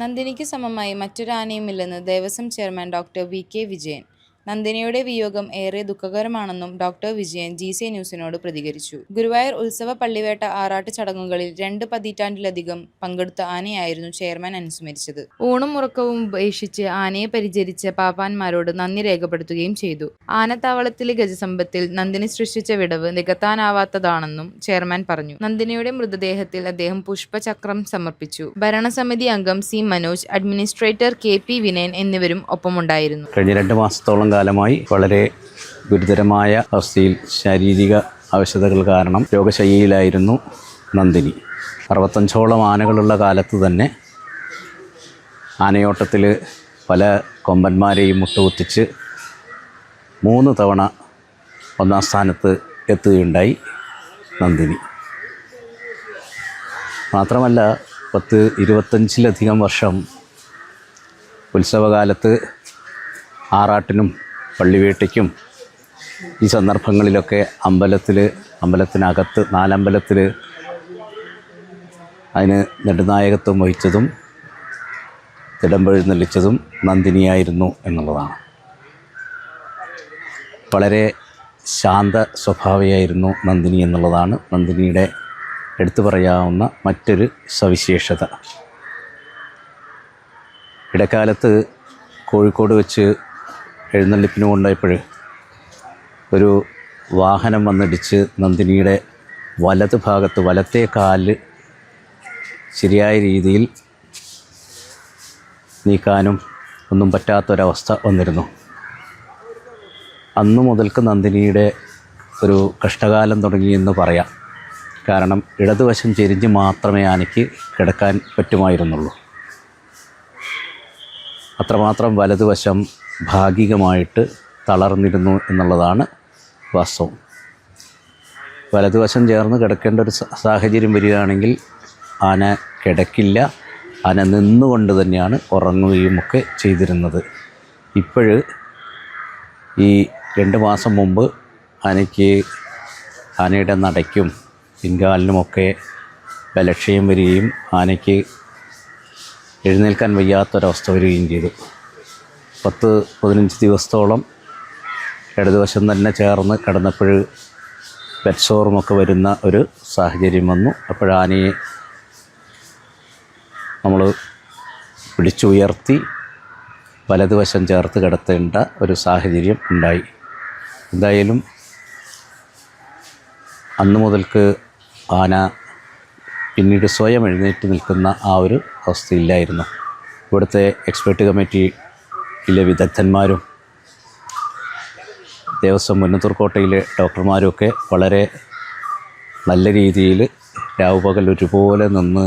നന്ദിനിക്ക് സമമായി മറ്റൊരാനയുമില്ലെന്ന് Devaswom chairman doctor V K Vijayan. നന്ദിനിയുടെ വിയോഗം ഏറെ ദുഃഖകരമാണെന്നും ഡോക്ടർ വിജയൻ ജി സി ന്യൂസിനോട് പ്രതികരിച്ചു. ഗുരുവായൂർ ഉത്സവ പള്ളിവേട്ട ആറാട്ട് ചടങ്ങുകളിൽ രണ്ട് പതിറ്റാണ്ടിലധികം പങ്കെടുത്ത ആനയായിരുന്നു ചെയർമാൻ അനുസ്മരിച്ചത് ഊണും ഉറക്കവും ഉപേക്ഷിച്ച് ആനയെ പരിചരിച്ച പാപ്പാന്മാരോട് നന്ദി രേഖപ്പെടുത്തുകയും ചെയ്തു. ആനത്താവളത്തിലെ ഗജസമ്പത്തിൽ നന്ദിനി സൃഷ്ടിച്ച വിടവ് നികത്താനാവാത്തതാണെന്നും ചെയർമാൻ പറഞ്ഞു. നന്ദിനിയുടെ മൃതദേഹത്തിൽ അദ്ദേഹം പുഷ്പചക്രം സമർപ്പിച്ചു. ഭരണസമിതി അംഗം C Manoj administrator K P Vinayan എന്നിവരും ഒപ്പമുണ്ടായിരുന്നു. കഴിഞ്ഞ രണ്ട് മാസത്തോളം കാലമായി വളരെ ഗുരുതരമായ അവസ്ഥയിൽ ശാരീരിക അവശതകൾ കാരണം രോഗശയ്യയിലായിരുന്നു നന്ദിനി. അറുപത്തഞ്ചോളം ആനകളുള്ള കാലത്ത് തന്നെ ആനയോട്ടത്തിൽ പല കൊമ്പന്മാരെയും മുട്ടുകുത്തിച്ച് മൂന്ന് തവണ ഒന്നാം സ്ഥാനത്ത് എത്തുകയുണ്ടായി നന്ദിനി. മാത്രമല്ല പത്ത് ഇരുപത്തഞ്ചിലധികം വർഷം ഉത്സവകാലത്ത് ആറാട്ടിനും പള്ളിവേട്ടയ്ക്കും ഈ സന്ദർഭങ്ങളിലൊക്കെ അമ്പലത്തിൽ അമ്പലത്തിനകത്ത് നാലമ്പലത്തിൽ അതിന് നെടുനായകത്വം വഹിച്ചതും തിടമ്പെഴുന്നള്ളിച്ചതും നന്ദിനിയായിരുന്നു എന്നുള്ളതാണ്. വളരെ ശാന്ത സ്വഭാവിയായിരുന്നു നന്ദിനി എന്നുള്ളതാണ് നന്ദിനിയുടെ എടുത്തു പറയാവുന്ന മറ്റൊരു സവിശേഷത. ഇടക്കാലത്ത് കോഴിക്കോട് വെച്ച് എഴുന്നള്ളിപ്പിന് കൊണ്ടായപ്പോൾ ഒരു വാഹനം വന്നിടിച്ച് നന്ദിനിയുടെ വലത് ഭാഗത്ത് വലത്തേ കാൽ ശരിയായ രീതിയിൽ നീക്കാനും ഒന്നും പറ്റാത്തൊരവസ്ഥ വന്നിരുന്നു. അന്നു മുതൽക്ക് നന്ദിനിയുടെ ഒരു കഷ്ടകാലം തുടങ്ങിയെന്ന് പറയാം. കാരണം ഇടതുവശം ചെരിഞ്ഞ് മാത്രമേ ആനയ്ക്ക് കിടക്കാൻ പറ്റുമായിരുന്നുള്ളൂ. അത്രമാത്രം വലതുവശം ഭാഗികമായിട്ട് തളർന്നിരുന്നു എന്നുള്ളതാണ് വാസ്തവം. വലതുവശം ചേർന്ന് കിടക്കേണ്ട ഒരു സാഹചര്യം വരികയാണെങ്കിൽ ആന കിടക്കില്ല. ആന നിന്നുകൊണ്ട് തന്നെയാണ് ഉറങ്ങുകയും ഒക്കെ ചെയ്തിരുന്നത്. ഇപ്പോഴ് ഈ രണ്ട് മാസം മുമ്പ് ആനയ്ക്ക് ആനയുടെ നടയ്ക്കും പിൻകാലിനുമൊക്കെ ബലക്ഷയം വരികയും ആനയ്ക്ക് എഴുന്നേൽക്കാൻ വയ്യാത്തൊരവസ്ഥ വരികയും ചെയ്തു. പത്ത് പതിനഞ്ച് ദിവസത്തോളം ഇടതുവശം തന്നെ ചേർന്ന് കിടന്നപ്പോൾ പെറ്റ്സോറുമൊക്കെ വരുന്ന ഒരു സാഹചര്യം വന്നു. അപ്പോഴാനയെ നമ്മൾ പിടിച്ചുയർത്തി വലതുവശം ചേർത്ത് കിടത്തേണ്ട ഒരു സാഹചര്യം ഉണ്ടായി. എന്തായാലും അന്ന് മുതൽക്ക് ആന പിന്നീട് സ്വയം എഴുന്നേറ്റ് നിൽക്കുന്ന ആ ഒരു അവസ്ഥയില്ലായിരുന്നു. ഇവിടുത്തെ എക്സ്പേർട്ട് കമ്മിറ്റിയിലെ വിദഗ്ധന്മാരും ദേവസ്വം മുന്നത്തൂർക്കോട്ടയിലെ ഡോക്ടർമാരുമൊക്കെ വളരെ നല്ല രീതിയിൽ രാവുപകൽ ഒരുപോലെ നിന്ന്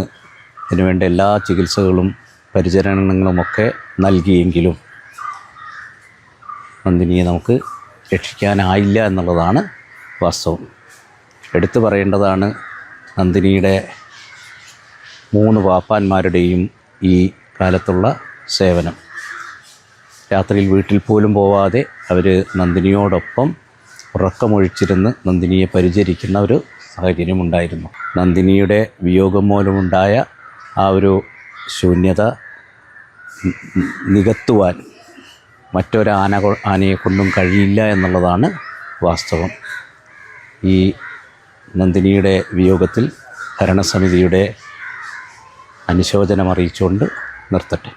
ഇതിനുവേണ്ട എല്ലാ ചികിത്സകളും പരിചരണങ്ങളുമൊക്കെ നൽകിയെങ്കിലും നന്ദിനിയെ നമുക്ക് രക്ഷിക്കാനായില്ല എന്നുള്ളതാണ് വാസ്തവം. എടുത്തു പറയേണ്ടതാണ് നന്ദിനിയുടെ മൂന്ന് പാപ്പാന്മാരുടെയും ഈ കാലത്തുള്ള സേവനം. രാത്രിയിൽ വീട്ടിൽ പോലും പോവാതെ അവർ നന്ദിനിയോടൊപ്പം ഉറക്കമൊഴിച്ചിരുന്ന് നന്ദിനിയെ പരിചരിക്കുന്ന ഒരു സാഹചര്യം ഉണ്ടായിരുന്നു. നന്ദിനിയുടെ വിയോഗം മൂലമുണ്ടായ ആ ഒരു ശൂന്യത നികത്തുവാൻ മറ്റൊരാന ആനയെ കൊണ്ടും കഴിയില്ല എന്നുള്ളതാണ് വാസ്തവം. ഈ നന്ദിനിയുടെ വിയോഗത്തിൽ ഭരണസമിതിയുടെ അനുശോചനം അറിയിച്ചുകൊണ്ട് നിർത്തട്ടെ.